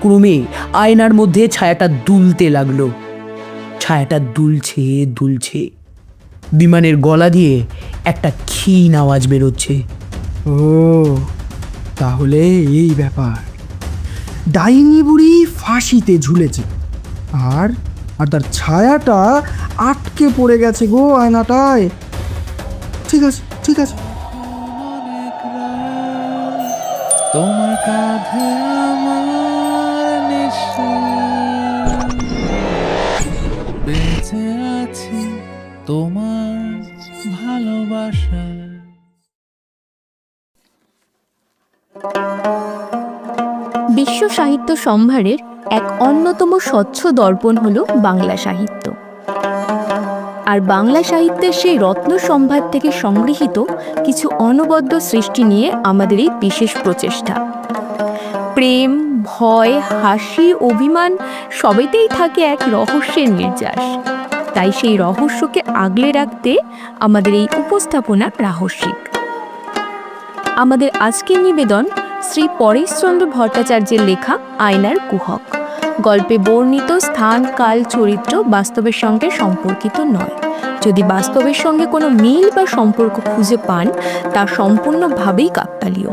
ক্রমে আয়নার মধ্যে ছায়াটা দুলতে লাগল। ছায়াটা দুলছে দুলছে। বিমানের গলা দিয়ে একটা ক্ষীণ আওয়াজ বেরোচ্ছে। ও, তাহলে এই ব্যাপার। ডাইনি বুড়ি ফাঁসিতে ঝুলেছে। আর আর তার ছায়াটা আটকে পড়ে গেছে গো আয়নাটায়। ঠিক আছে ঠিক আছে। তোমার কাঁধে আমার বেঁচে আছি তোমার বিশ্ব সাহিত্য সম্ভারের এক অন্যতম স্বচ্ছ দর্পণ হল বাংলা সাহিত্য। আর বাংলা সাহিত্যের সেই রত্ন সম্ভার থেকে সংগৃহীত কিছু অনবদ্য সৃষ্টি নিয়ে আমাদের এই বিশেষ প্রচেষ্টা। প্রেম ভয়, হাসি, অভিমান সবেতেই থাকে এক রহস্যের নির্যাস। তাই সেই রহস্যকে আগলে রাখতে আমাদের এই উপস্থাপনা রাহস্যিক আমাদের আজকের নিবেদন শ্রী পরেশচন্দ্র ভট্টাচার্যের লেখা আয়নার কুহক গল্পে বর্ণিত স্থান, কাল, চরিত্র বাস্তবের সঙ্গে সম্পর্কিত নয়। যদি বাস্তবের সঙ্গে কোনো মিল বা সম্পর্ক খুঁজে পান, তা সম্পূর্ণভাবেই কাকতালীয়।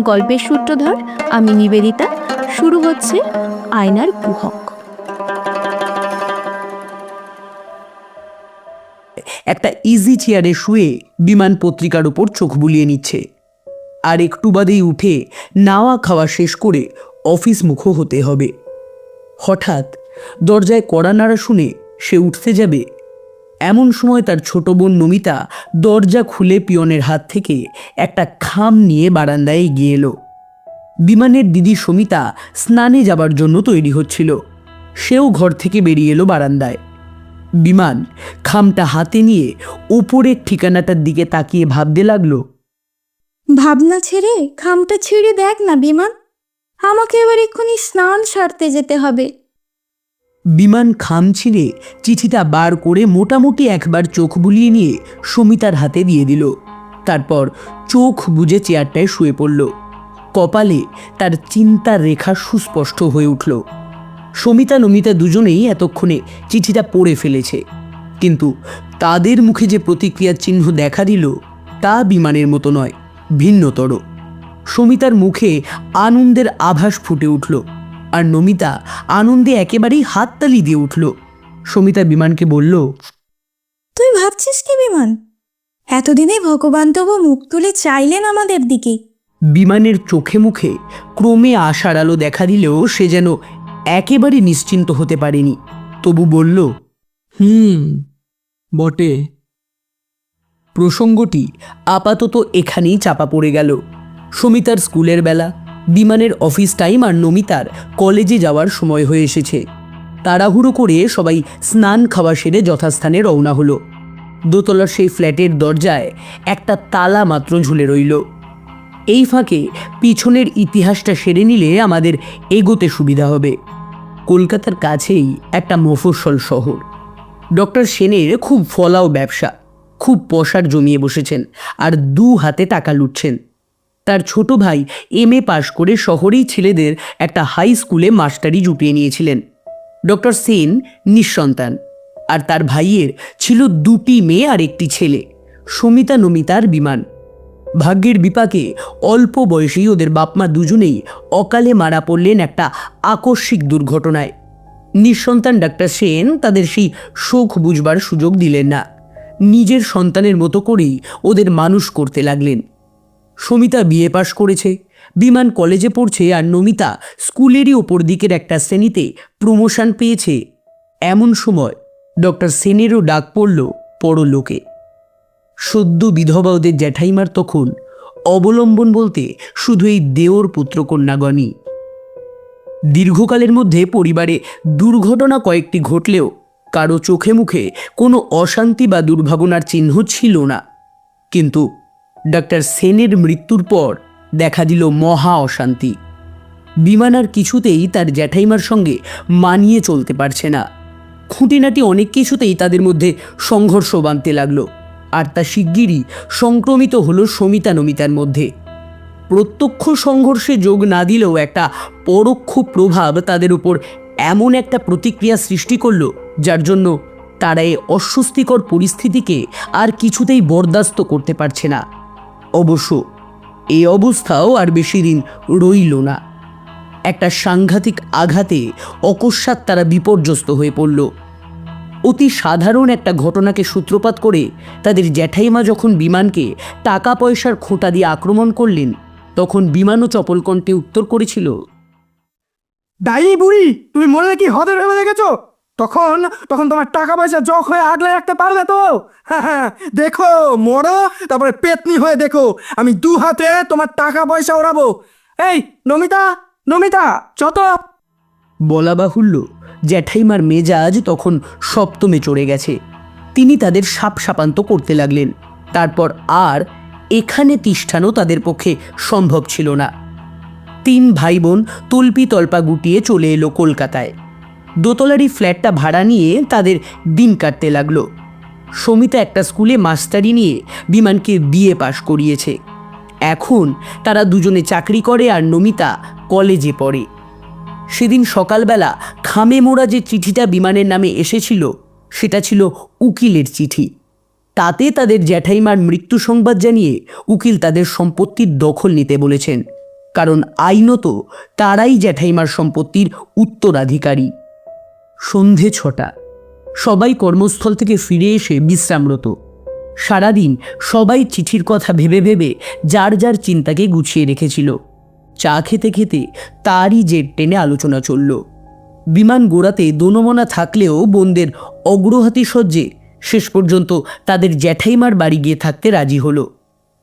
গল্পের সূত্রধর আমি নিবেদিতা। শুরু হচ্ছে আয়নার কুহক একটা ইজি চেয়ারে শুয়ে বিমান পত্রিকার উপর চোখ বুলিয়ে নিচ্ছে। আর একটু বাদেই উঠে নাওয়া খাওয়া শেষ করে অফিস মুখো হতে হবে। হঠাৎ দরজায় কড়া নাড়া শুনে সে উঠতে যাবে এমন সময় তার ছোট বোন নমিতা দরজা খুলে পিয়নের হাত থেকে একটা খাম নিয়ে বারান্দায় এগিয়ে এলো। বিমানের দিদি সমিতা স্নানে যাবার জন্য তৈরি হচ্ছিল। সেও ঘর থেকে বেরিয়ে এলো বারান্দায়। বিমান খামটা হাতে নিয়ে ওপরের ঠিকানাটার দিকে তাকিয়ে ভাবতে লাগল। ভাবনা ছেড়ে খামটা ছিঁড়ে দেখ না বিমান। আমাকে এবার এক্ষুনি স্নান সারতে যেতে হবে। বিমান খাম ছিঁড়ে চিঠিটা বার করে মোটামুটি একবার চোখ বুলিয়ে নিয়ে সমিতার হাতে দিয়ে দিল। তারপর চোখ বুজে চেয়ারটায় শুয়ে পড়ল। কপালে তার চিন্তার রেখা সুস্পষ্ট হয়ে উঠল। সমিতা, নমিতা দুজনেই এতক্ষণে চিঠিটা পড়ে ফেলেছে। কিন্তু তাদের মুখে যে প্রতিক্রিয়ার চিহ্ন দেখা দিল, তা বিমানের মতো নয়, ভিন্নতর। সমিতার মুখে আনন্দের আভাস ফুটে উঠল। আর নমিতা আনন্দে একেবারেই হাততালি দিয়ে উঠল। সমিতা বিমানকে বলল তুই ভাবছিস কি বিমান? এতদিনে ভগবান তবু মুখ তুলে চাইলেন আমাদের দিকে। বিমানের চোখে মুখে ক্রমে আশার আলো দেখা দিলেও সে যেন একেবারে নিশ্চিন্ত হতে পারেনি। তবু বলল হুম বটে। প্রসঙ্গটি আপাতত এখানেই চাপা পড়ে গেল। সমিতার স্কুলের বেলা বিমানের অফিস টাইম আর নমিতার কলেজে যাওয়ার সময় হয়ে এসেছে। তাড়াহুড়ো করে সবাই স্নান খাওয়া সেরে যথাস্থানে রওনা হলো। দোতলার সেই ফ্ল্যাটের দরজায় একটা তালা মাত্র ঝুলে রইল। এই ফাঁকে পিছনের ইতিহাসটা সেরে নিলে আমাদের এগোতে সুবিধা হবে। কলকাতার কাছেই একটা মফস্বল শহর। ডক্টর সেনের খুব ফলাও ব্যবসা, খুব পশার জমিয়ে বসেছেন আর দু হাতে টাকা লুটছেন। তার ছোট ভাই এম এ পাশ করে শহরেই ছেলেদের একটা হাই স্কুলে মাস্টারি জুটিয়ে নিয়েছিলেন। ডক্টর সেন নিঃসন্তান। আর তার ভাইয়ের ছিল দুটি মেয়ে আর একটি ছেলে, সমিতা নমিতার বিমান। ভাগ্যের বিপাকে অল্প বয়সেই ওদের বাপমা দুজনেই অকালে মারা পড়লেন একটা আকস্মিক দুর্ঘটনায়। নিঃসন্তান ডাক্তার সেন তাদের সেই শোক বুঝবার সুযোগ দিলেন না। নিজের সন্তানের মতো করেই ওদের মানুষ করতে লাগলেন। সমিতা বিএ পাশ করেছে। বিমান কলেজে পড়ছে আর নমিতা স্কুলেরই ওপর দিকের একটা শ্রেণীতে প্রমোশন পেয়েছে। এমন সময় ডক্টর সেনেরও ডাক পড়ল পরলোকে। সদ্য বিধবা ওদের জ্যাঠাইমার তখন অবলম্বন বলতে শুধু এই দেওর পুত্রকন্যাগণই দীর্ঘকালের মধ্যে পরিবারে দুর্ঘটনা কয়েকটি ঘটলেও কারও চোখে মুখে কোনো অশান্তি বা দুর্ভাবনার চিহ্ন ছিল না। কিন্তু ডাক্তার সেনের মৃত্যুর পর দেখা দিল মহা অশান্তি। বিমান আর কিছুতেই তার জ্যাঠাইমার সঙ্গে মানিয়ে চলতে পারছে না। খুঁটিনাটি অনেক কিছুতেই তাদের মধ্যে সংঘর্ষ বাঁধতে লাগল, আর তা শিগগিরই সংক্রমিত হলো সমিতা নমিতার মধ্যে। প্রত্যক্ষ সংঘর্ষে যোগ না দিলেও একটা পরোক্ষ প্রভাব তাদের উপর এমন একটা প্রতিক্রিয়া সৃষ্টি করল, যার জন্য তারা এই অস্বস্তিকর পরিস্থিতিকে আর কিছুতেই বরদাস্ত করতে পারছে না। অবশ্য এই অবস্থাও আর বেশি দিন রইল না। একটা সাংঘাতিক আঘাতে অকস্মাৎ তারা বিপর্যস্ত হয়ে পড়ল। অতি সাধারণ একটা ঘটনাকে সূত্রপাত করে তাদের জ্যাঠাইমা যখন বিমানকে টাকা পয়সার খোঁটা দিয়ে আক্রমণ করলেন, তখন বিমানও চপল কণ্ঠে উত্তর করেছিল ডাইনি বুড়ি, তুমি মনে কি হদের ভেবে দেখেছ? তখন তখন তোমার টাকা পয়সা জখ হয়ে আগলে রাখতে পারবে তো? হ্যাঁ হ্যাঁ দেখো মরো তারপরে পেতনি হয়ে দেখো, আমি দু হাতে তোমার টাকা পয়সা ওড়াবো। এই, নমিতা নমিতা, যত। বলা বাহুল্য, জ্যাঠাইমার মেজাজ তখন সপ্তমে চড়ে গেছে। তিনি তাদের সাপ সাপান্ত করতে লাগলেন। তারপর আর এখানে তিষ্ঠানও তাদের পক্ষে সম্ভব ছিল না। তিন ভাই বোন তল্পি তল্পা গুটিয়ে চলে এলো কলকাতায়। দোতলারি ফ্ল্যাটটা ভাড়া নিয়ে তাদের দিন কাটতে লাগল। সমিতা একটা স্কুলে মাস্টারি নিয়ে বিমানকে বিয়ে পাশ করিয়েছে। এখন তারা দুজনে চাকরি করে আর নমিতা কলেজে পড়ে। সেদিন সকালবেলা খামে মোড়া যে চিঠিটা বিমানের নামে এসেছিল, সেটা ছিল উকিলের চিঠি। তাতে তাদের জ্যাঠাইমার মৃত্যু সংবাদ জানিয়ে উকিল তাদের সম্পত্তির দখল নিতে বলেছেন। কারণ আইনত তারাই জ্যাঠাইমার সম্পত্তির উত্তরাধিকারী। সন্ধে ছটা। সবাই কর্মস্থল থেকে ফিরে এসে বিশ্রামরত। সারাদিন সবাই চিঠির কথা ভেবে ভেবে যার যার চিন্তাকে গুছিয়ে রেখেছিল। চা খেতে খেতে তারই জেট টেনে আলোচনা চলল। বিমান গোড়াতে দোনমনা থাকলেও বোনদের অগ্রহাতি সজ্জে শেষ পর্যন্ত তাদের জ্যাঠাইমার বাড়ি গিয়ে থাকতে রাজি হলো।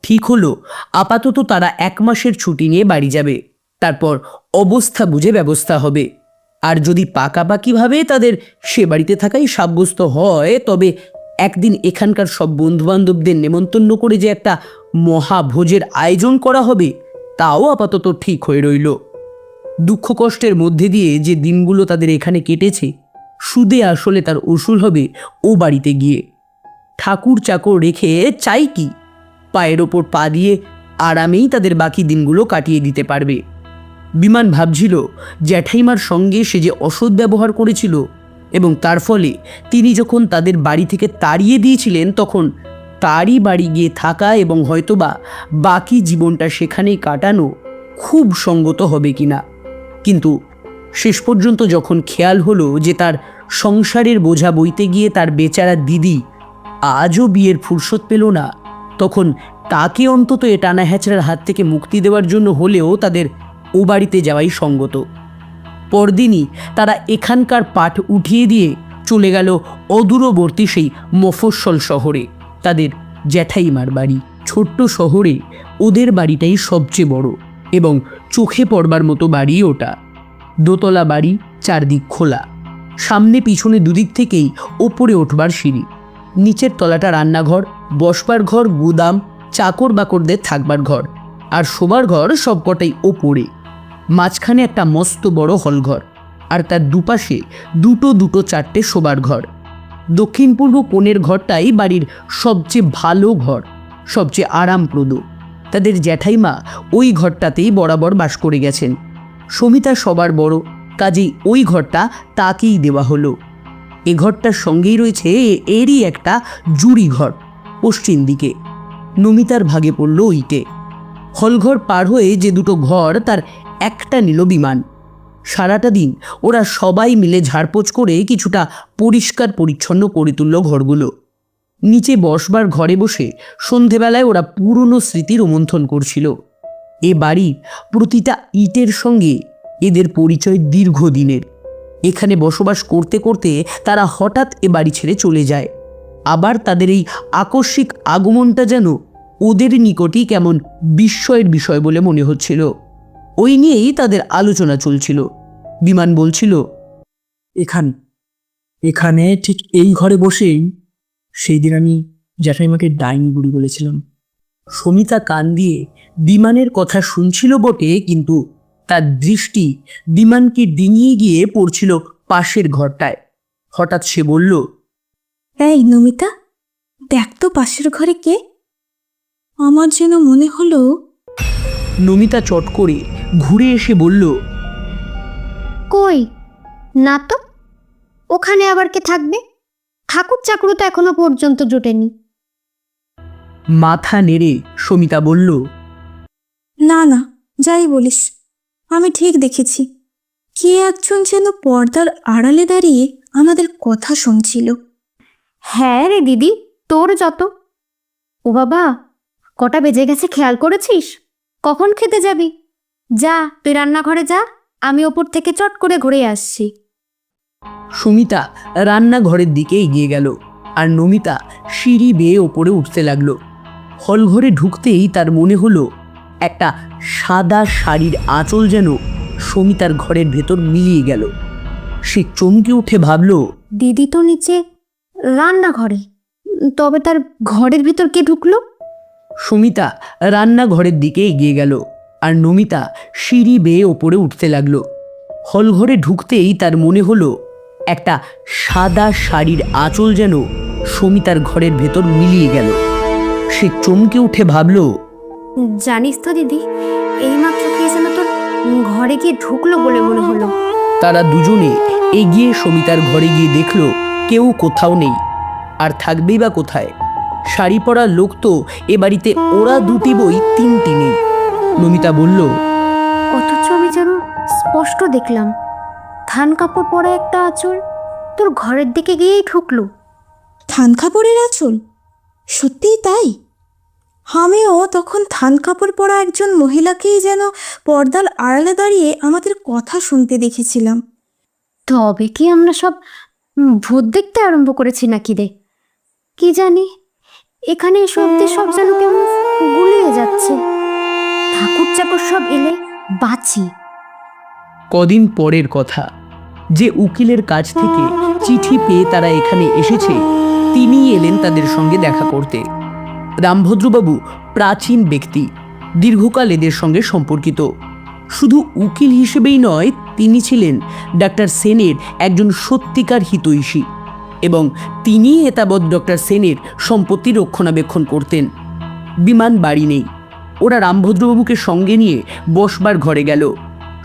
ঠিক হলো, আপাতত তারা এক মাসের ছুটি নিয়ে বাড়ি যাবে। তারপর অবস্থা বুঝে ব্যবস্থা হবে। আর যদি পাকাপাকিভাবে তাদের সে বাড়িতে থাকাই সাব্যস্ত হয়, তবে একদিন এখানকার সব বন্ধুবান্ধবদের নেমন্তন্ন করে যে একটা মহাভোজের আয়োজন করা হবে, তাও আপাতত ঠিক হয়ে রইল। দুঃখ কষ্টের মধ্যে দিয়ে যে দিনগুলো তাদের এখানে কেটেছে, সুদে আসলে তার উসুল হবে ও বাড়িতে গিয়ে। ঠাকুর চাকর রেখে চাই কি? পায়ের ওপর পা দিয়ে আরামেই তাদের বাকি দিনগুলো কাটিয়ে দিতে পারবে। বিমান ভাবছিল জ্যাঠাইমার সঙ্গে সে যে অসৎ ব্যবহার করেছিল এবং তার ফলে তিনি যখন তাদের বাড়ি থেকে তাড়িয়ে দিয়েছিলেন তখন তারই বাড়ি গিয়ে থাকা এবং হয়তোবা বাকি জীবনটা সেখানেই কাটানো খুব সঙ্গত হবে কিনা। কিন্তু শেষ পর্যন্ত যখন খেয়াল হলো যে তার সংসারের বোঝা বইতে গিয়ে তার বেচারা দিদি আজও বিয়ের ফুরসত পেল না, তখন তাকে অন্তত এ টানা হ্যাচড়ার হাত থেকে মুক্তি দেওয়ার জন্য হলেও তাদের ও বাড়িতে যাওয়াই সঙ্গত। পরদিনই তারা এখানকার পাঠ উঠিয়ে দিয়ে চলে গেল অদূরবর্তী সেই মফস্বল শহরে, তাদের জ্যাঠাইমার বাড়ি। ছোট্ট শহরে ওদের বাড়িটাই সবচেয়ে বড় এবং চোখে পড়বার মতো বাড়ি ওটা। দোতলা বাড়ি, চারদিক খোলা। সামনে পিছনে দুদিক থেকেই ওপরে ওঠবার সিঁড়ি। নিচের তলাটা রান্নাঘর, বসবার ঘর, গুদাম চাকর বাকরদের থাকবার ঘর। আর শোবার ঘর সবকটাই ওপরে। মাঝখানে একটা মস্ত বড় হলঘর আর তার দুপাশে দুটো দুটো চারটে শোবার ঘর। দক্ষিণ পূর্ব কোণের ঘরটাই বাড়ির সবচেয়ে ভালো ঘর, সবচেয়ে আরামপ্রদ। তাদের জ্যাঠাইমা ওই ঘরটাতেই বরাবর বাস করে গেছেন। সমিতা সবার বড়, কাজেই ওই ঘরটা তাকেই দেওয়া হলো। এ ঘরটার সঙ্গেই রয়েছে এরই একটা জুড়ি ঘর, পশ্চিম দিকে। নমিতার ভাগে পড়ল ওইটে হলঘর পার হয়ে যে দুটো ঘর তার একটা নিল বিমান। সারাটা দিন ওরা সবাই মিলে ঝাড়পোছ করে কিছুটা পরিষ্কার পরিচ্ছন্ন করে তুলল ঘরগুলো। নিচে বসবার ঘরে বসে সন্ধেবেলায় ওরা পুরনো স্মৃতি রোমন্থন করছিল। এ বাড়ির প্রতিটা ইটের সঙ্গে এদের পরিচয় দীর্ঘদিনের। এখানে বসবাস করতে করতে তারা হঠাৎ এ বাড়ি ছেড়ে চলে যায়। আবার তাদের এই আকস্মিক আগমনটা যেন ওদের নিকটই কেমন বিস্ময়ের বিষয় বলে মনে হচ্ছিল। ওই নিয়েই তাদের আলোচনা চলছিল। বিমান বলছিল এখানে এখানে ঠিক এই ঘরে বসেই সেই দিন আমি জ্যাঠাইমাকে ডাইনি বুড়ি বলেছিলাম। সমিতা কান দিয়ে বিমানের কথা শুনছিল বটে কিন্তু তার দৃষ্টি বিমানকে ডিঙিয়ে গিয়ে পড়ছিল পাশের ঘরটায়। হঠাৎ সে বলল এই নমিতা দেখ তো পাশের ঘরে কে। আমার যেন মনে হলো নমিতা চট করে ঘুরে এসে বলল কই? না তো। ওখানে আবার কে থাকবে? ঠাকুর চাকরু তো এখনও পর্যন্ত জোটেনি। মাথা নেড়ে সমিতা বলল না না যাই বলিস। আমি ঠিক দেখেছি। কে একজন যেন পর্দার আড়ালে দাঁড়িয়ে আমাদের কথা শুনছিল। হ্যাঁ রে দিদি তোর যত। ও বাবা কটা বেজে গেছে খেয়াল করেছিস? কখন খেতে যাবি? যা তুই রান্নাঘরে যা আমি ওপর থেকে চট করে ঘুরে আসছি। সুমিতা রান্নাঘরের দিকে এগিয়ে গেল আর নমিতা সিঁড়ি বেয়ে ওপরে উঠতে লাগল। হলঘরে ঢুকতেই তার মনে হলো একটা সাদা শাড়ির আঁচল যেন সমিতার ঘরের ভেতর মিলিয়ে গেল। সে চমকে উঠে ভাবল দিদি তো নিচে রান্নাঘরে তবে তার ঘরের ভিতর কে ঢুকলো? সুমিতা রান্নাঘরের দিকে এগিয়ে গেল। আর নমিতা সিঁড়ি বেয়ে ওপরে উঠতে লাগল। হলঘরে ঢুকতেই তার মনে হলো একটা সাদা শাড়ির আঁচল যেন সমিতার ঘরের ভেতর মিলিয়ে গেল। সে চমকে উঠে ভাবল জানিস তো দিদি এইমাত্র কে যেন তোর ঘরে গিয়ে ঢুকলো বলে মনে হলো। তারা দুজনে এগিয়ে সমিতার ঘরে গিয়ে দেখল কেউ কোথাও নেই। আর থাকবেই বা কোথায়? শাড়ি পরা লোক তো এ বাড়িতে ওরা দুটি বই তিনটি নেই। নমিতা বলল অথচ আমি যেন স্পষ্ট দেখলাম। থান কাপড় পরা একটা আঁচল তোর ঘরের দিকে গিয়েই ঢুকলো। থান কাপড়ের আঁচল? সত্যিই তাই? আমিও তখন থান কাপড় পরা একজন মহিলাকেই যেন পর্দার আড়ালে দাঁড়িয়ে আমাদের কথা শুনতে দেখেছিলাম। তবে কি আমরা সব ভূত দেখতে আরম্ভ করেছি নাকি রে? কি জানি? এখানে সত্যি সব যেন কেমন গুলিয়ে যাচ্ছে। ঠাকুর চাকর সব এলে বাঁচি। কদিন পরের কথা, যে উকিলের কাছ থেকে চিঠি পেয়ে তারা এখানে এসেছে তিনি এলেন তাদের সঙ্গে দেখা করতে। রামভদ্রবাবু প্রাচীন ব্যক্তি, দীর্ঘকাল এদের সঙ্গে সম্পর্কিত। শুধু উকিল হিসেবেই নয়, তিনি ছিলেন ডাক্তার সেনের একজন সত্যিকার হিতৈষী এবং তিনি এতাবৎ ডক্টর সেনের সম্পত্তি রক্ষণাবেক্ষণ করতেন। বিমান বাড়ি নেই। ওরা রামভদ্রবাবুকে সঙ্গে নিয়ে বসবার ঘরে গেল।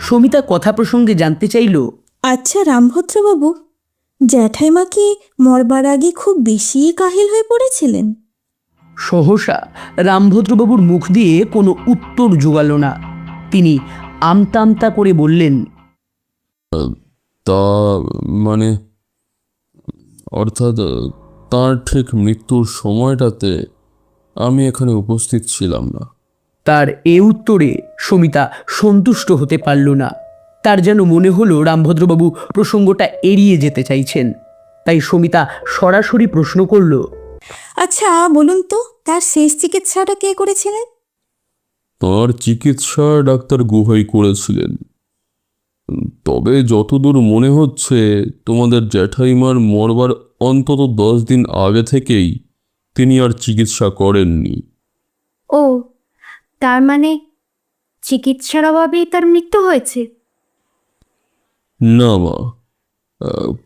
সমিতা কথা প্রসঙ্গে জানতে চাইল আচ্ছা রামভদ্রবাবু জ্যাঠাইমা কি মরবার আগে খুব বেশি কাহিল হয়ে পড়েছিলেন? সহসা রামভদ্রবাবুর মুখ দিয়ে কোনো উত্তর জোগাল না। তিনি আমতা আমতা করে বললেন তা মানে অর্থাৎ তার ঠিক মৃত্যুর সময়টাতে আমি এখানে উপস্থিত ছিলাম না। তার এ উত্তরে সমিতা সন্তুষ্ট হতে পারল না। তার যেন মনে হলো রামভদ্রবাবু প্রসঙ্গটা এড়িয়ে যেতে চাইছেন। তাই সমিতা সরাসরি প্রশ্ন করল আচ্ছা বলুন তো তার শেষ চিকিৎসাটা কে করেছিলেন? তার চিকিৎসা ডাক্তার গুহাই করেছিলেন। তবে যতদূর মনে হচ্ছে তোমাদের জ্যাঠাইমার মরবার অন্তত দশ দিন আগে থেকেই তিনি আর চিকিৎসা করেননি। ও তার মানে চিকিৎসার অভাবেই তার মৃত্যু হয়েছে? না মা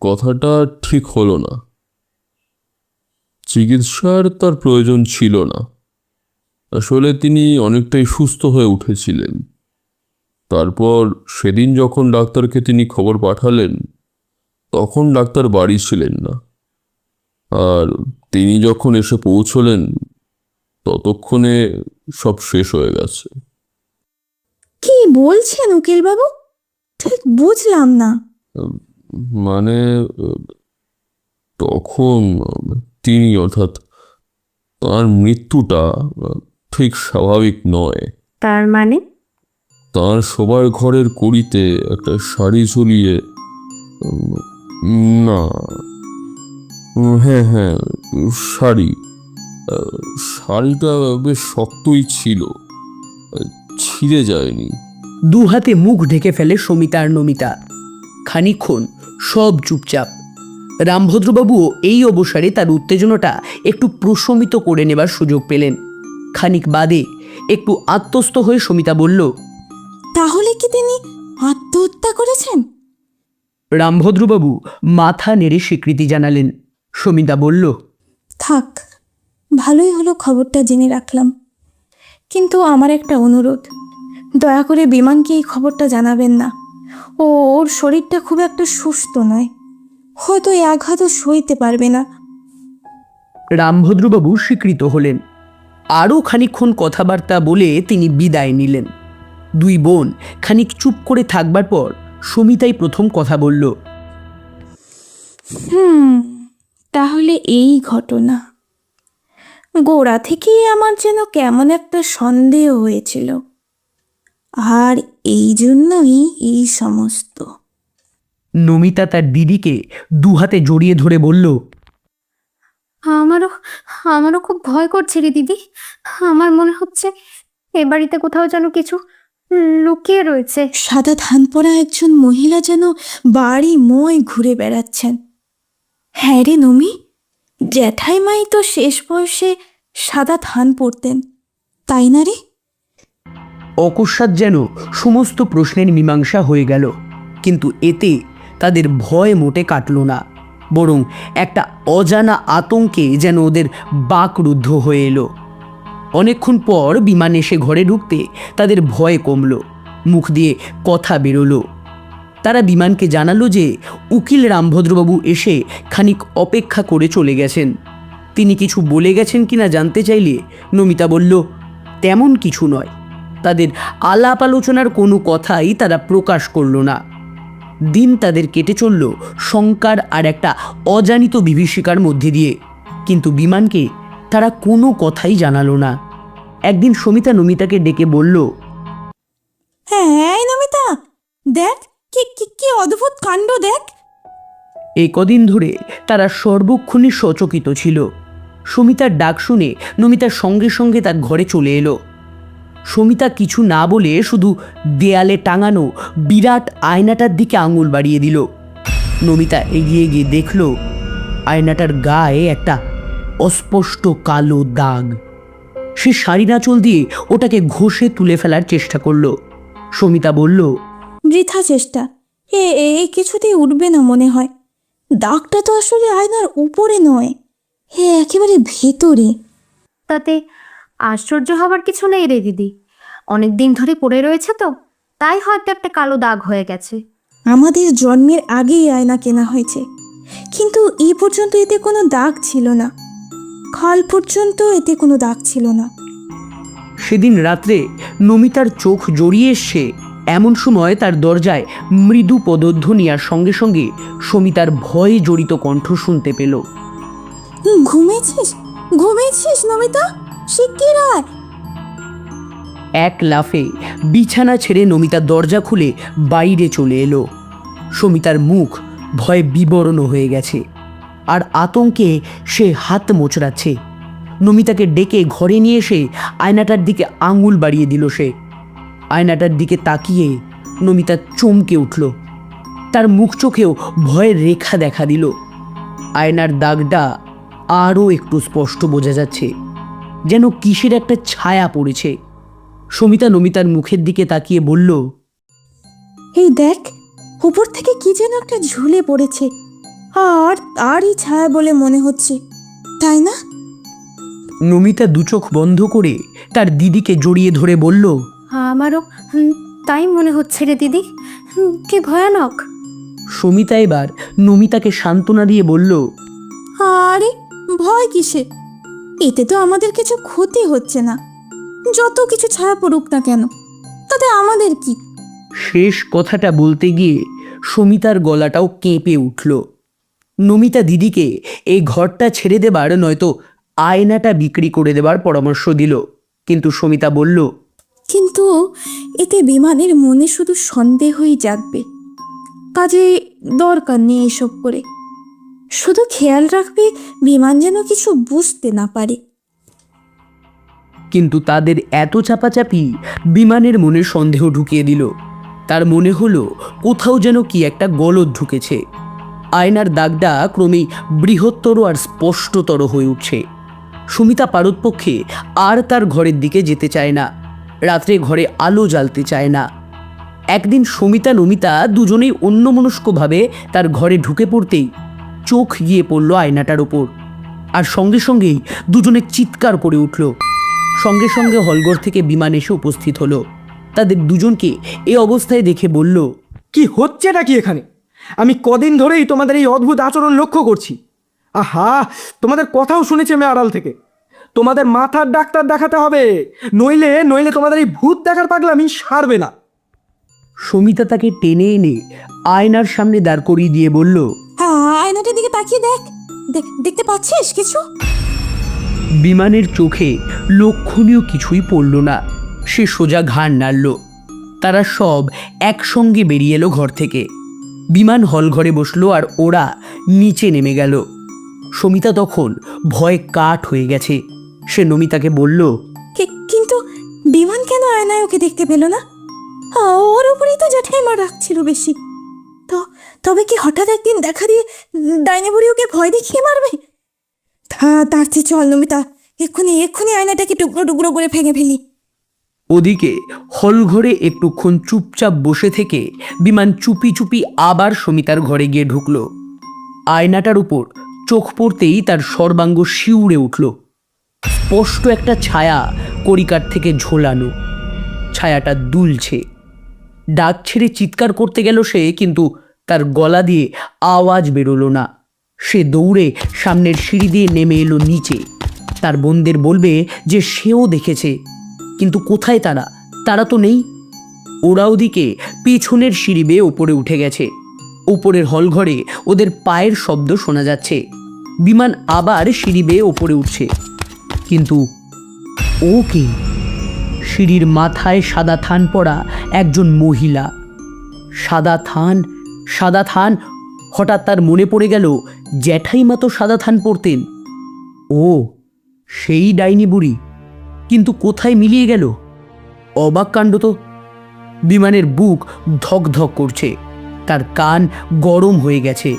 কথাটা ঠিক হলো না। চিকিৎসার তার প্রয়োজন ছিল না। আসলে তিনি অনেকটাই সুস্থ হয়ে উঠেছিলেন। তারপর সেদিন যখন ডাক্তারকে তিনি খবর পাঠালেন, তখন ডাক্তার বাড়ি ছিলেন না। আর তিনি যখন এসে পৌঁছলেন ততক্ষণে সব শেষ হয়ে গেছে। কি বলছেন উকিল বাবু ঠিক বুঝলাম না। মানে তখন তিনি অর্থাৎ তার মৃত্যুটা ঠিক স্বাভাবিক নয়। তার মানে? তার শোবার ঘরের কড়িতে একটা শাড়ি ঝুলিয়ে না হ্যাঁ হ্যাঁ শাড়ি। শাড়িটা বেশ শক্তই ছিল ছিঁড়ে যায়নি। দু হাতে মুখ ঢেকে ফেলে সমিতা আর নমিতা। খানিক্ষণ সব চুপচাপ। রামভদ্রবাবুও এই অবসরে তার উত্তেজনাটা একটু প্রশমিত করে নেবার সুযোগ পেলেন। খানিক বাদে একটু আত্মস্থ হয়ে সমিতা বলল তাহলে কি তিনি আত্মহত্যা করেছেন? রামভদ্রবাবু মাথা নেড়ে স্বীকৃতি জানালেন। সমিতা বলল থাক ভালোই হলো খবরটা জেনে রাখলাম। কিন্তু আমার একটা অনুরোধ দয়া করে বিমানকে এই খবরটা জানাবেন না। ও ওর শরীরটা খুব একটা সুস্থ নয় হয়তো এই আঘাতও সইতে পারবে না। রামভদ্রবাবু স্বীকৃত হলেন। আরও খানিকক্ষণ কথাবার্তা বলে তিনি বিদায় নিলেন। দুই বোন খানিক চুপ করে থাকবার পর সমিতাই প্রথম কথা বলল হুম তাহলে এই ঘটনা। গোড়া থেকেই আমার যেন কেমন একটা সন্দেহ হয়েছিল। আর এই জন্যই এই সমস্ত। নমিতা তার দিদিকে দুহাতে জড়িয়ে ধরে বলল আমারও আমারও খুব ভয় করছে রে দিদি। আমার মনে হচ্ছে এ বাড়িতে কোথাও যেন কিছু লুকিয়ে রয়েছে। সাদা ধান পরা একজন মহিলা যেন বাড়ি মই ঘুরে বেড়াচ্ছেন। হ্যাঁ রে নমি জ্যাঠাইমাই তো শেষ বয়সে সাদা ধান পরতেন, তাই না রে? অকস্মাৎ যেন সমস্ত প্রশ্নের মীমাংসা হয়ে গেল, কিন্তু এতে তাদের ভয় মোটে কাটল না, বরং একটা অজানা আতঙ্কে যেন ওদের বাকরুদ্ধ হয়ে এলো। অনেকক্ষণ পর বিমান এসে ঘরে ঢুকতে তাদের ভয় কমলো, মুখ দিয়ে কথা বেরোলো। তারা বিমানকে জানালো যে উকিল রামভদ্রবাবু এসে খানিক অপেক্ষা করে চলে গেছেন। তিনি কিছু বলে গেছেন কিনা জানতে চাইলে নমিতা বলল, তেমন কিছু নয়। তাদের আলাপ আলোচনার কোনো কথাই তারা প্রকাশ করল না। দিন তাদের কেটে চলল শঙ্কার আর একটা অজানিত বিভীষিকার মধ্যে দিয়ে। কিন্তু বিমানকে তারা কোনো কথাই জানালো না। একদিন সমিতা নমিতাকে ডেকে বলল হ্যাঁ নমিতা, দেখ কি কি কি অদ্ভুত কাণ্ড দেখ। এই কদিন ধরে তারা সর্বক্ষণই সচকিত ছিল। সমিতার ডাক শুনে নমিতার সঙ্গে সঙ্গে তার ঘরে চলে এলো। সমিতা কিছু না বলে শুধু দেয়ালে টাঙানো বিরাট আয়নাটার দিকে আঙুল বাড়িয়ে দিল। নমিতা এগিয়ে গিয়ে দেখল আয়নাটার গায়ে একটা অস্পষ্ট কালো দাগ। সে শাড়ি নাচল দিয়ে ওটাকে ঘষে তুলে ফেলার চেষ্টা করল। সমিতা বলল বৃথা চেষ্টা। এ এ এ কিছুতেই উঠবে না মনে হয়। দাগটা তো আসলে আয়নার উপরে নয় হে একেবারে ভেতরে। তাতে আশ্চর্য হবার কিছু নেই রে দিদি। অনেক দিন ধরে পড়ে রয়েছে তো তাই হয়তো একটা কালো দাগ হয়ে গেছে। আমাদের জন্মের আগেই আয়না কেনা হয়েছে কিন্তু এই পর্যন্ত এতে কোনো দাগ ছিল না। কাল পর্যন্ত এতে কোনো দাগ ছিল না। সেদিন রাত্রে নমিতার চোখ জড়িয়ে এসছে এমন সময় তার দরজায় মৃদু পদধ্বনি আর সঙ্গে সঙ্গে সমিতার ভয়ে জড়িত কণ্ঠ শুনতে পেল। ঘুমেছিস ঘুমেছিস নমিতা? শিগগির আয় এক লাফে বিছানা ছেড়ে নমিতা দরজা খুলে বাইরে চলে এলো। সমিতার মুখ ভয়ে বিবরণ হয়ে গেছে আর আতঙ্কে সে হাত মোচড়াচ্ছে। নমিতাকে ডেকে ঘরে নিয়ে এসে আয়নাটার দিকে আঙুল বাড়িয়ে দিল সে। আয়নাটার দিকে তাকিয়ে নমিতা চমকে উঠল। তার মুখ চোখেও ভয়ের রেখা দেখা দিল। আয়নার দাগটা আরও একটু স্পষ্ট বোঝা যাচ্ছে যেন কিসের একটা ছায়া পড়েছে। সমিতা নমিতার মুখের দিকে তাকিয়ে বলল এই দেখ উপর থেকে কি যেন একটা ঝুলে পড়েছে। আর তারই ছায়া বলে মনে হচ্ছে তাই না? নমিতা দুচোখ বন্ধ করে তার দিদিকে জড়িয়ে ধরে বলল আমারও তাই মনে হচ্ছে রে দিদি। কি ভয়ানক। সমিতা এবার নমিতাকে সান্ত্বনা দিয়ে বলল আরে ভয় কিসে? এতে তো আমাদের কিছু ক্ষতি হচ্ছে না। যত কিছু ছায়া পড়ুক না কেন তাতে আমাদের কি? শেষ কথাটা বলতে গিয়ে সমিতার গলাটাও কেঁপে উঠল। নমিতা দিদিকে এই ঘরটা ছেড়ে দেবার নয়তো আয়নাটা বিক্রি করে দেবার পরামর্শ দিল। কিন্তু সমিতা বলল কিন্তু এতে বিমানের মনে শুধু সন্দেহই জাগবে। কাজে দরকার নেই এসব করে। শুধু খেয়াল রাখবে বিমান যেন কিছু বুঝতে না পারে। কিন্তু তাদের এত চাপাচাপি বিমানের মনে সন্দেহ ঢুকিয়ে দিল। তার মনে হলো কোথাও যেন কি একটা গলদ ঢুকেছে। আয়নার দাগটা ক্রমেই বৃহত্তর আর স্পষ্টতর হয়ে উঠছে। সুমিতা পারতপক্ষে আর তার ঘরের দিকে যেতে চায় না। রাত্রে ঘরে আলো জ্বালতে চায় না। একদিন সমিতা নমিতা দুজনেই অন্যমনস্কভাবে তার ঘরে ঢুকে পড়তেই চোখ গিয়ে পড়ল আয়নাটার ওপর। আর সঙ্গে সঙ্গেই দুজনে চিৎকার করে উঠল। সঙ্গে সঙ্গে হলঘর থেকে বিমান এসে উপস্থিত হলো। তাদের দুজনকে এ অবস্থায় দেখে বলল, কি হচ্ছে নাকি এখানে? আমি কদিন ধরেই তোমাদের এই অদ্ভুত আচরণ লক্ষ্য করছি। আহা, তোমাদের কথাও শুনেছি আমি আড়াল থেকে। তোমাদের মাথার ডাক্তার দেখাতে হবে। নইলে নইলে তোমাদের এই ভূত দেখার পাগলামি সারবে না। সমিতা তাকে টেনে এনে আয়নার সামনে দাঁড় করিয়ে দিয়ে বলল হ্যাঁ আয়নাটার দিকে তাকিয়ে দেখ। দেখ- দেখতে পাচ্ছিস কিছু? বিমানের চোখে লক্ষণীয় কিছুই পড়ল না। সে সোজা ঘাড় নাড়ল। তারা সব একসঙ্গে বেরিয়ে এলো ঘর থেকে। বিমান হল ঘরে বসল আর ওরা নিচে নেমে গেল। সমিতা তখন ভয় কাঠ হয়ে গেছে। সে নমিতাকে বলল কিন্তু বিমান কেন আয়নায় ওকে দেখতে পেল না? ওর উপরেই তো জ্যাঠাইমা রাখছিল বেশি। তো তবে কি হঠাৎ একদিন দেখা দিয়ে ডাইনে বুড়ি ওকে ভয় দেখিয়ে মারবে? তা তার চেয়ে চল নমিতা এক্ষুনি এক্ষুনি আয়নাটাকে টুকরো টুকরো করে ভেঙে ফেলি। ওদিকে হলঘরে একটুক্ষণ চুপচাপ বসে থেকে বিমান চুপি চুপি আবার সমিতার ঘরে গিয়ে ঢুকল। আয়নাটার উপর চোখ পড়তেই তার সর্বাঙ্গ শিউরে উঠল। স্পষ্ট একটা ছায়া করিকার থেকে ঝোলানো। ছায়াটা দুলছে। ডাক ছেড়ে চিৎকার করতে গেল সে, কিন্তু তার গলা দিয়ে আওয়াজ বেরোলো না। সে দৌড়ে সামনের সিঁড়ি দিয়ে নেমে এলো নিচে। তার বোনদের বলবে যে সেও দেখেছে, কিন্তু কোথায় তারা? তারা তো নেই। ওরা ওদিকে পেছনের সিঁড়ি বেয়ে ওপরে উঠে গেছে। ওপরের হলঘরে ওদের পায়ের শব্দ শোনা যাচ্ছে। বিমান আবার সিঁড়ি বেয়ে ওপরে উঠছে। কিন্তু ও কে সিঁড়ির মাথায় সাদা থান পরা একজন মহিলা। সাদা থান সাদা থান, হঠাৎ তার মনে পড়ে গেল, জ্যাঠাইমা তো সাদা থান পরতেন। ও, সেই ডাইনি বুড়ি, কিন্তু কোথায় মিলিয়ে গেল? অবাক কাণ্ড তো। বিমানের বুক ধক ধক করছে, তার কান গরম হয়ে গেছে,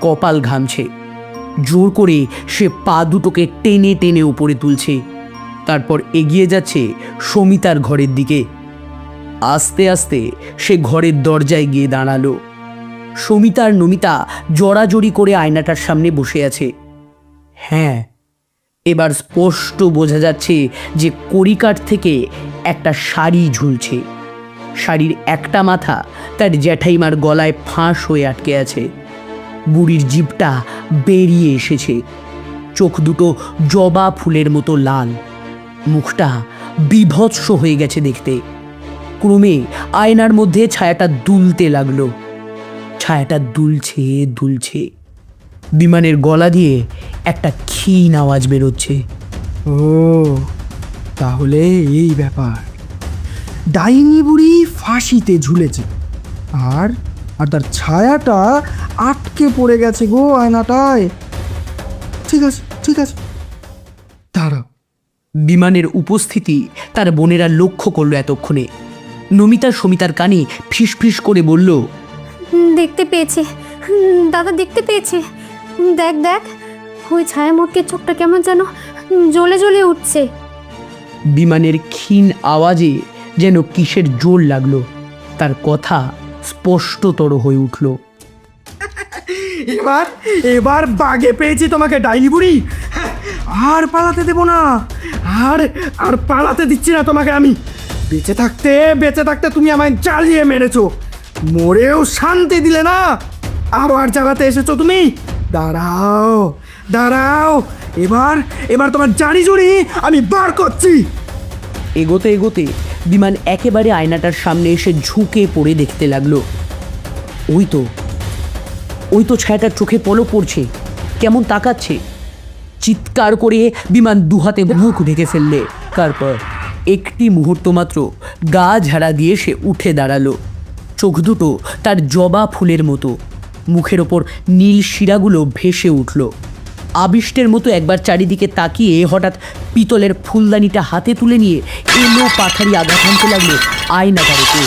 কপাল ঘামছে। জোর করে সে পা দুটোকে টেনে টেনে উপরে তুলছে। তারপর এগিয়ে যাচ্ছে সমিতার ঘরের দিকে। আস্তে আস্তে সে ঘরের দরজায় গিয়ে দাঁড়াল। সমিতার নমিতা জড়াজড়ি করে আয়নাটার সামনে বসে আছে। হ্যাঁ এবার স্পষ্ট বোঝা যাচ্ছে যে কড়িকাঠ থেকে একটা শাড়ি ঝুলছে। শাড়ির একটা মাথা তার জ্যাঠাইমার গলায় ফাঁস হয়ে আটকে আছে। বুড়ির জিভটা বেরিয়ে এসেছে। চোখ দুটো জবা ফুলের মতো লাল। মুখটা বিভৎস হয়ে গেছে দেখতে। ক্রমে আয়নার মধ্যে ছায়াটা দুলতে লাগল। ছায়াটা দুলছে দুলছে। বিমানের গলা দিয়ে একটা ক্ষীণ আওয়াজ বেরোচ্ছে। ও, তাহলে এই ব্যাপার। ডাইনি বুড়ি ফাঁসিতে ঝুলেছে। আর আর তার ছায়াটা আটকে পড়ে গেছে গো আয়নাটায়। ঠিক আছে ঠিক আছে। দাঁড়াও। বিমানের উপস্থিতি তার বোনেরা লক্ষ্য করল এতক্ষণে। নমিতা সমিতার কানে ফিস ফিস করে বলল দেখতে পেয়েছে। দাদা দেখতে পেয়েছে। দেখ দেখ ওই ছায়া মোটকের চোখটা কেমন যেন জ্বলে জ্বলে উঠছে। বিমানের ক্ষীণ আওয়াজে যেন কিসের জোর লাগল তার কথা স্পষ্টতর হয়ে উঠল। এবার এবার বাগে পেয়েছি তোমাকে ডাইনি বুড়ি। আর পালাতে দেব না। আর আর পালাতে দিচ্ছি না তোমাকে আমি। বেঁচে থাকতে বেঁচে থাকতে তুমি আমায় জ্বালিয়ে মেরেছো। মরেও শান্তি দিলে না। আবার জ্বালাতে এসেছ তুমি। দাঁড়াও দাঁড়াও। এবার এবার তোমার জানি জুড়ি আমি বার করছি। এগোতে এগোতে বিমান একেবারে আয়নাটার সামনে এসে ঝুঁকে পড়ে দেখতে লাগল। ওই তো ওই তো ছায়াটার চোখে পলো পড়ছে, কেমন তাকাচ্ছে। চিৎকার করে বিমান দুহাতে মুখ ঢেকে ফেললে। তারপর একটি মুহূর্ত মাত্র গা ঝাড়া দিয়ে সে উঠে দাঁড়াল। চোখ দুটো তার জবা ফুলের মতো। মুখের ওপর নীল শিরাগুলো ভেসে উঠল। আবিষ্টের মতো একবার চারিদিকে তাকিয়ে হঠাৎ পিতলের ফুলদানিটা হাতে তুলে নিয়ে এলো পাথারি আঘাত হানতে লাগল আয়নাটার উপর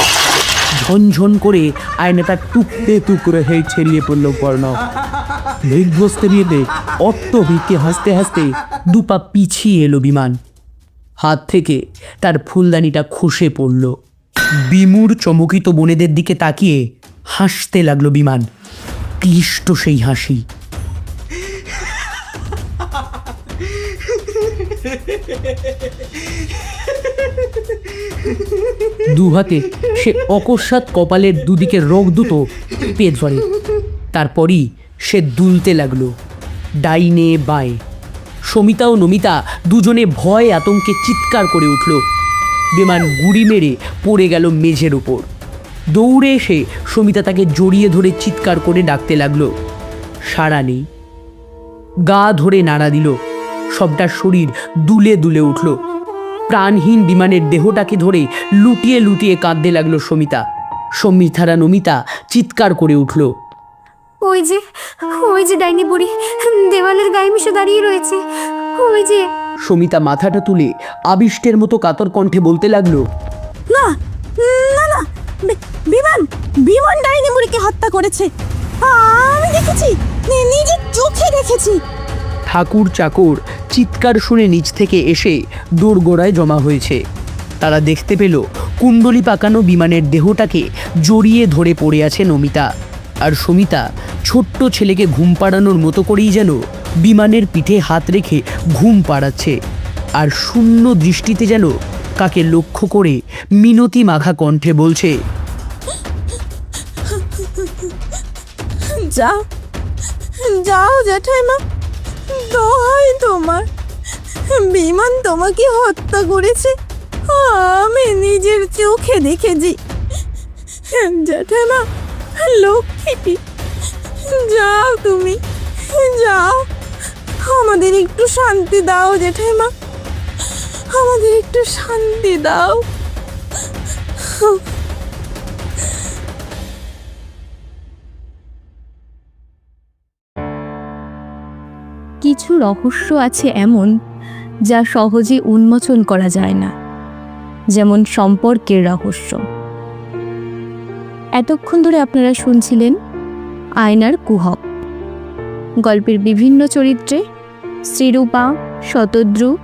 ঝনঝন করে আয়নাটা টুকতে টুকরে হয়ে ছড়িয়ে পড়ল পর্ণ মেঘগ্রস্তে নিয়ে অট্ট ভিকে হাসতে হাসতে দুপা পিছিয়ে এলো বিমান। হাত থেকে তার ফুলদানিটা খসে পড়ল। বিমুর চমকিত বনেদের দিকে তাকিয়ে হাসতে লাগল বিমান। ক্লিষ্ট সেই হাসি। দু হাতে সে অকস্মাৎ কপালের দুদিকে রোগ দুটো পেয়ে ধরে তারপরই সে দুলতে লাগল, ডাইনে বাঁয়ে। সমিতা ও নমিতা দুজনে ভয় আতঙ্কে চিৎকার করে উঠল। বিমান গুড়ি মেরে পড়ে গেল মেঝের ওপর। দৌড়ে এসে সমিতা তাকে জড়িয়ে ধরে চিৎকার করে ডাকতে লাগল। সাড়া নেই। গা ধরে নাড়া দিল। সবটার শরীর দুলে দুলে উঠল। প্রাণহীন বিমানের দেহটাকে ধরে লুটিয়ে লুটিয়ে কাঁদতে লাগল সমিতা। সমিতারা নমিতা চিৎকার করে উঠল। ওই যে ওই যে ডাইনি বুড়ি দেওয়ালের গায়ে মিশে দাঁড়িয়ে রয়েছে ওই যে। সমিতা মাথাটা তুলে আবিষ্টের মতো কাতর কণ্ঠে বলতে লাগল না না না বিমান বিমান ডাইনি বুড়িকে হত্যা করেছে। আমি দেখেছি নি- নিজের চোখে দেখেছি। ঠাকুর চাকর চিৎকার শুনে নিচ থেকে এসে দোরগোড়ায় জমা হয়েছে। তারা দেখতে পেল কুণ্ডলি পাকানো বিমানের দেহটাকে জড়িয়ে ধরে পড়ে আছে নমিতা। আর সমিতা ছোট্ট ছেলেকে ঘুম পাড়ানোর মতো করেই যেন বিমানের পিঠে হাত রেখে ঘুম পাড়াচ্ছে। আর শূন্য দৃষ্টিতে যেন কাকে লক্ষ্য করে মিনতি মাখা কণ্ঠে বলছে, যাও যাও, জ্যাঠাইমা দোহাই তোমার। বিমান তোমাকে হত্যা করেছে। আমি নিজের চোখে দেখেছি। জ্যাঠাইমা লক্ষ্মী যাও তুমি, যাও। আমাদের একটু শান্তি দাও জেঠাইমা আমাদের একটু শান্তি দাও। কিছু রহস্য আছে এমন যা সহজে উন্মোচন করা যায় না, যেমন সম্পর্কের রহস্য। এতক্ষণ ধরে আপনারা শুনছিলেন আয়নার কুহক। গল্পের বিভিন্ন চরিত্রে শ্রীরূপা, শতদ্রু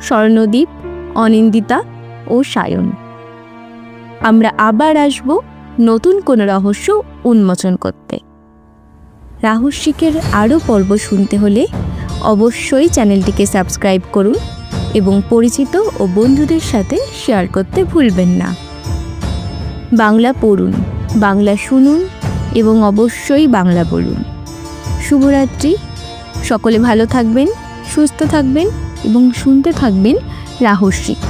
স্বর্ণদ্বীপ অনিন্দিতা ও সায়ন। আমরা আবার আসব নতুন কোনো রহস্য উন্মোচন করতে। রাহস্যিকের আরও পর্ব শুনতে হলে অবশ্যই চ্যানেলটিকে সাবস্ক্রাইব করুন এবং পরিচিত ও বন্ধুদের সাথে শেয়ার করতে ভুলবেন না। বাংলা পড়ুন, বাংলা শুনুন এবং অবশ্যই বাংলা বলুন। শুভরাত্রি। সকলে ভালো থাকবেন, সুস্থ থাকবেন এবং শুনতে থাকবেন রাহস্যিক